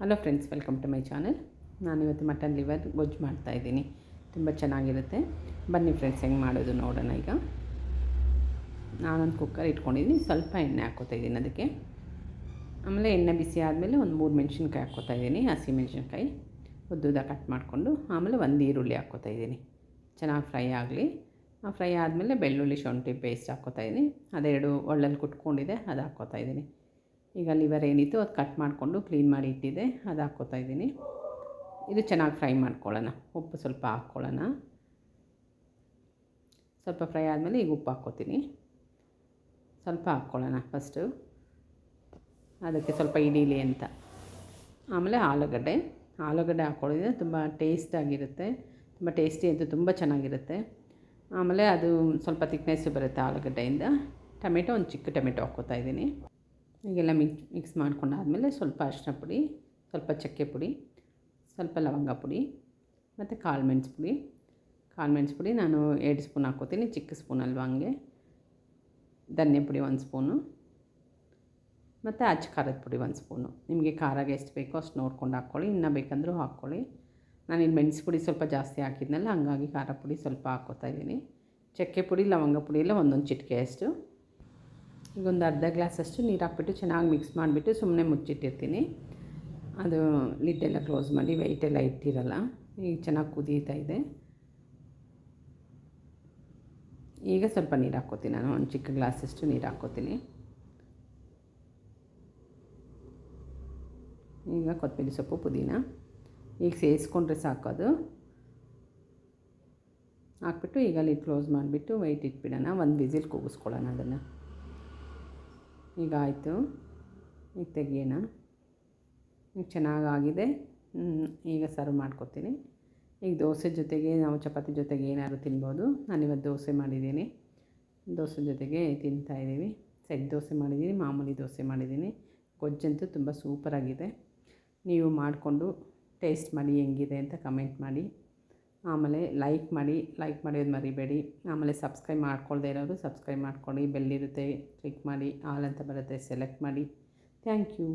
Hello friends welcome to my channel ನಾನಿವತ್ತು mutton liver ಗೊಜ್ಜು ಮಾಡ್ತಾಯಿದ್ದೀನಿ ತುಂಬ ಚೆನ್ನಾಗಿರುತ್ತೆ. ಬನ್ನಿ ಫ್ರೆಂಡ್ಸ್ ಹೆಂಗೆ ಮಾಡೋದು ನೋಡೋಣ ಈಗ. ನಾನೊಂದು ಕುಕ್ಕರ್ ಇಟ್ಕೊಂಡಿದ್ದೀನಿ. ಸ್ವಲ್ಪ ಎಣ್ಣೆ ಹಾಕ್ಕೋತಾ ಇದ್ದೀನಿ ಅದಕ್ಕೆ. ಆಮೇಲೆ ಎಣ್ಣೆ ಬಿಸಿ ಆದಮೇಲೆ ಒಂದು ಮೂರು ಮೆಣಸಿನ್ಕಾಯಿ ಹಾಕ್ಕೋತಾ ಇದ್ದೀನಿ. ಹಸಿ ಮೆಣಸಿನ್ಕಾಯಿ ಉದ್ದುದ ಕಟ್ ಮಾಡಿಕೊಂಡು, ಆಮೇಲೆ ಒಂದು ಈರುಳ್ಳಿ ಹಾಕ್ಕೋತಾ ಇದ್ದೀನಿ. ಚೆನ್ನಾಗಿ ಫ್ರೈ ಆಗಲಿ. ಆ ಫ್ರೈ ಆದಮೇಲೆ ಬೆಳ್ಳುಳ್ಳಿ ಶುಂಠಿ ಪೇಸ್ಟ್ ಹಾಕ್ಕೋತಾ ಇದ್ದೀನಿ. ಅದೆರಡು ಒಳ್ಳಲ್ಲಿ ಕುಟ್ಕೊಂಡಿದೆ, ಅದು ಹಾಕ್ಕೋತಾ ಇದ್ದೀನಿ. ಈಗ ಲಿವರ್ ಏನಿತ್ತು ಅದು ಕಟ್ ಮಾಡಿಕೊಂಡು ಕ್ಲೀನ್ ಮಾಡಿ ಇಟ್ಟಿದ್ದೆ, ಅದು ಹಾಕ್ಕೋತಾ ಇದ್ದೀನಿ. ಇದು ಚೆನ್ನಾಗಿ ಫ್ರೈ ಮಾಡ್ಕೊಳ್ಳೋಣ. ಉಪ್ಪು ಸ್ವಲ್ಪ ಹಾಕ್ಕೊಳ್ಳೋಣ. ಸ್ವಲ್ಪ ಫ್ರೈ ಆದಮೇಲೆ ಈಗ ಉಪ್ಪು ಹಾಕ್ಕೋತೀನಿ. ಸ್ವಲ್ಪ ಹಾಕ್ಕೊಳ್ಳೋಣ ಫಸ್ಟು ಅದಕ್ಕೆ ಸ್ವಲ್ಪ ಇಡೀಲಿ ಅಂತ. ಆಮೇಲೆ ಆಲೂಗಡ್ಡೆ. ಆಲೂಗಡ್ಡೆ ಹಾಕ್ಕೊಳ್ಳಿದ್ರೆ ತುಂಬ ಟೇಸ್ಟಾಗಿರುತ್ತೆ ತುಂಬ ಟೇಸ್ಟಿ ಅಂತ ತುಂಬ ಚೆನ್ನಾಗಿರುತ್ತೆ. ಆಮೇಲೆ ಅದು ಸ್ವಲ್ಪ ತಿಕ್ನೆಸ್ಸು ಬರುತ್ತೆ ಆಲೂಗಡ್ಡೆಯಿಂದ. ಟೊಮೆಟೊ, ಒಂದು ಚಿಕ್ಕ ಟೊಮೆಟೊ ಹಾಕ್ಕೋತಾ ಇದ್ದೀನಿ. ಈಗೆಲ್ಲ ಮಿಕ್ಸ್ ಮಿಕ್ಸ್ ಮಾಡ್ಕೊಂಡಾದಮೇಲೆ ಸ್ವಲ್ಪ ಅರಿಶಿನ ಪುಡಿ, ಸ್ವಲ್ಪ ಚಕ್ಕೆ ಪುಡಿ, ಸ್ವಲ್ಪ ಲವಂಗ ಪುಡಿ, ಮತ್ತು ಕಾಳು ಮೆಣಸು ಪುಡಿ. ಕಾಳು ಮೆಣಸು ಪುಡಿ ನಾನು ಎರಡು ಸ್ಪೂನ್ ಹಾಕ್ಕೋತೀನಿ, ಚಿಕ್ಕ ಸ್ಪೂನ್ ಅಲ್ವಾ ಹಂಗೆ. ಧನ್ಯ ಪುಡಿ ಒಂದು ಸ್ಪೂನು. ಮತ್ತು ಅಚ್ಚ ಖಾರದ ಪುಡಿ ಒಂದು ಸ್ಪೂನು. ನಿಮಗೆ ಖಾರಾಗೆ ಎಷ್ಟು ಬೇಕೋ ಅಷ್ಟು ನೋಡ್ಕೊಂಡು ಹಾಕ್ಕೊಳ್ಳಿ, ಇನ್ನೂ ಬೇಕಂದರೂ ಹಾಕ್ಕೊಳ್ಳಿ. ನಾನು ಇಲ್ಲಿ ಮೆಣಸು ಪುಡಿ ಸ್ವಲ್ಪ ಜಾಸ್ತಿ ಹಾಕಿದ್ನಲ್ಲ, ಹಂಗಾಗಿ ಖಾರ ಪುಡಿ ಸ್ವಲ್ಪ ಹಾಕ್ಕೋತಾ ಇದ್ದೀನಿ. ಚಕ್ಕೆ ಪುಡಿ, ಲವಂಗ ಪುಡಿ ಎಲ್ಲ ಒಂದೊಂದು ಚಿಟಿಕೆ ಅಷ್ಟು ಒಂದು ಅರ್ಧ ಗ್ಲಾಸಷ್ಟು ನೀರು ಹಾಕ್ಬಿಟ್ಟು ಚೆನ್ನಾಗಿ ಮಿಕ್ಸ್ ಮಾಡಿಬಿಟ್ಟು ಸುಮ್ಮನೆ ಮುಚ್ಚಿಟ್ಟಿರ್ತೀನಿ. ಅದು ಲಿಡ್ಡೆಲ್ಲ ಕ್ಲೋಸ್ ಮಾಡಿ ವೆಯ್ಟೆಲ್ಲ ಇಟ್ಟಿರಲ್ಲ, ಈಗ ಚೆನ್ನಾಗಿ ಕುದೀತಾ ಇದೆ. ಈಗ ಸ್ವಲ್ಪ ನೀರು ಹಾಕ್ಕೋತೀನಿ ನಾನು, ಒಂದು ಚಿಕ್ಕ ಗ್ಲಾಸಷ್ಟು ನೀರು ಹಾಕ್ಕೋತೀನಿ. ಈಗ ಕೊತ್ತಂಬರಿ ಸೊಪ್ಪು, ಪುದೀನ, ಈಗ ಸೇರಿಸ್ಕೊಂಡ್ರೆ ಸಾಕೋದು ಹಾಕ್ಬಿಟ್ಟು ಈಗ ಅಲ್ಲಿ ಕ್ಲೋಸ್ ಮಾಡಿಬಿಟ್ಟು ವೆಯ್ಟ್ ಇಟ್ಬಿಡೋಣ, ಒಂದು ವಿಸಿಲ್ ಕೂಗಿಸ್ಕೊಳ್ಳೋಣ ಅದನ್ನು. ಈಗ ಆಯಿತು. ಈಗ ತೆಗಿಯೋಣ. ಈಗ ಚೆನ್ನಾಗಾಗಿದೆ. ಈಗ ಸರ್ವ್ ಮಾಡ್ಕೊತೀನಿ. ಈಗ ದೋಸೆ ಜೊತೆಗೆ ನಾವು ಚಪಾತಿ ಜೊತೆಗೆ ಏನಾದ್ರು ತಿನ್ಬೋದು. ನಾನಿವತ್ತು ದೋಸೆ ಮಾಡಿದ್ದೀನಿ. ದೋಸೆ ಜೊತೆಗೆ ತಿಂತಾಯಿದ್ದೀವಿ ಸೆಟ್ ದೋಸೆ ಮಾಡಿದ್ದೀನಿ, ಮಾಮೂಲಿ ದೋಸೆ ಮಾಡಿದ್ದೀನಿ. ಗೊಜ್ಜಂತೂ ತುಂಬ ಸೂಪರಾಗಿದೆ ನೀವು ಮಾಡಿಕೊಂಡು ಟೇಸ್ಟ್ ಮಾಡಿ ಹೆಂಗಿದೆ ಅಂತ ಕಮೆಂಟ್ ಮಾಡಿ. ಆಮೇಲೆ ಲೈಕ್ ಮಾಡಿ ಲೈಕ್ ಮಾಡೋದು ಮರಿಬೇಡಿ. ಆಮೇಲೆ ಸಬ್ಸ್ಕ್ರೈಬ್ ಮಾಡ್ಕೊಳ್ಳದೆ ಇರೋರು ಸಬ್ಸ್ಕ್ರೈಬ್ ಮಾಡ್ಕೊಳ್ಳಿ. ಬೆಲ್ಲಿರುತ್ತೆ ಕ್ಲಿಕ್ ಮಾಡಿ, ಆಲ್ ಅಂತ ಬರುತ್ತೆ ಸೆಲೆಕ್ಟ್ ಮಾಡಿ. Thank you